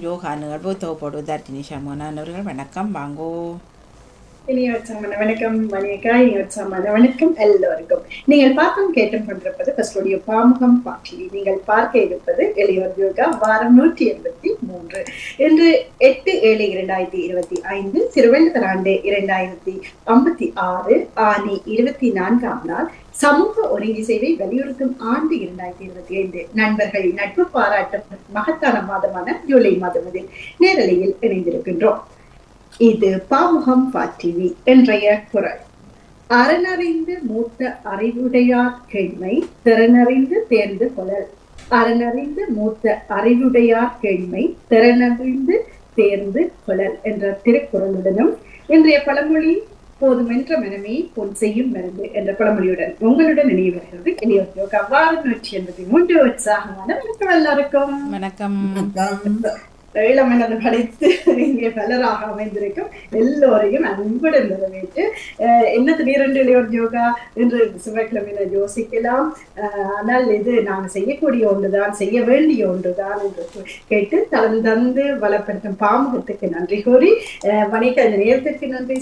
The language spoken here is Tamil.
யோகா நிகழ்வு தொகுப்படுவதற்கு நிஷாமோனான் அவர்கள் வணக்கம் வாங்கோ. வணக்கம் மணியக்கா இனிய வணக்கம் எல்லோருக்கும். நீங்கள் பார்த்தும் கேட்டும் கொண்டிருப்பது கஸ்டோடியோ பாமுகம் பாட்டிலி நீங்கள் பார்க்க இருப்பது எளியோர் யோகா வாரம் நூற்றி எண்பத்தி மூன்று. இன்று எட்டு ஏழு இரண்டாயிரத்தி இருபத்தி ஐந்து திருவள்ளுவர் ஆண்டு இரண்டாயிரத்தி ஐம்பத்தி ஆறு ஆணி இருபத்தி நான்காம் நாள் சமூக ஒருங்கி சேவை வலியுறுத்தும் ஆண்டு இரண்டாயிரத்தி இருபத்தி ஐந்து. நண்பர்கள் நட்பு பாராட்டும் மகத்தான மாதமான ஜூலை மாதம் இதில் நேரலையில் இணைந்திருக்கின்றோம். இது பாமுகம் பாட்டிவி என்றைய குரல். அறனறிந்து மூத்த அறிவுடையார் கேள்மை திறனறிந்து தேர்ந்து கொள்ளல் அறனறிந்து மூத்த அறிவுடையார் கேள்மை திறனறிந்து தேர்ந்து கொள்ளல் என்ற திருக்குறளுடனும் இன்றைய பழமொழி போதுமென்ற மனமே பொன் செய்யும் மருந்து என்ற பழமொழியுடன் உங்களுடன் இணைய வருகிறது யோகா வாரம் நூற்றி எண்பத்தி மூன்று உற்சாகமான வணக்கம் எல்லாருக்கும். வணக்கம். இளமனது படைத்து இங்கே பலராக அமைந்திருக்கும் எல்லோரையும் அன்புடன் வரவேற்று அஹ், என்ன திடீரென்று இளையோர் யோகா என்று செவ்வாய்க்கிழமையில யோசிக்கலாம். ஆனால் இது நாம் செய்யக்கூடிய ஒன்றுதான் செய்ய வேண்டிய ஒன்றுதான் என்று கேட்டு தளம் தந்து பலப்படுத்தும் பாமுகத்துக்கு நன்றி கூறி அஹ், வணிக நேரத்திற்கு நன்றி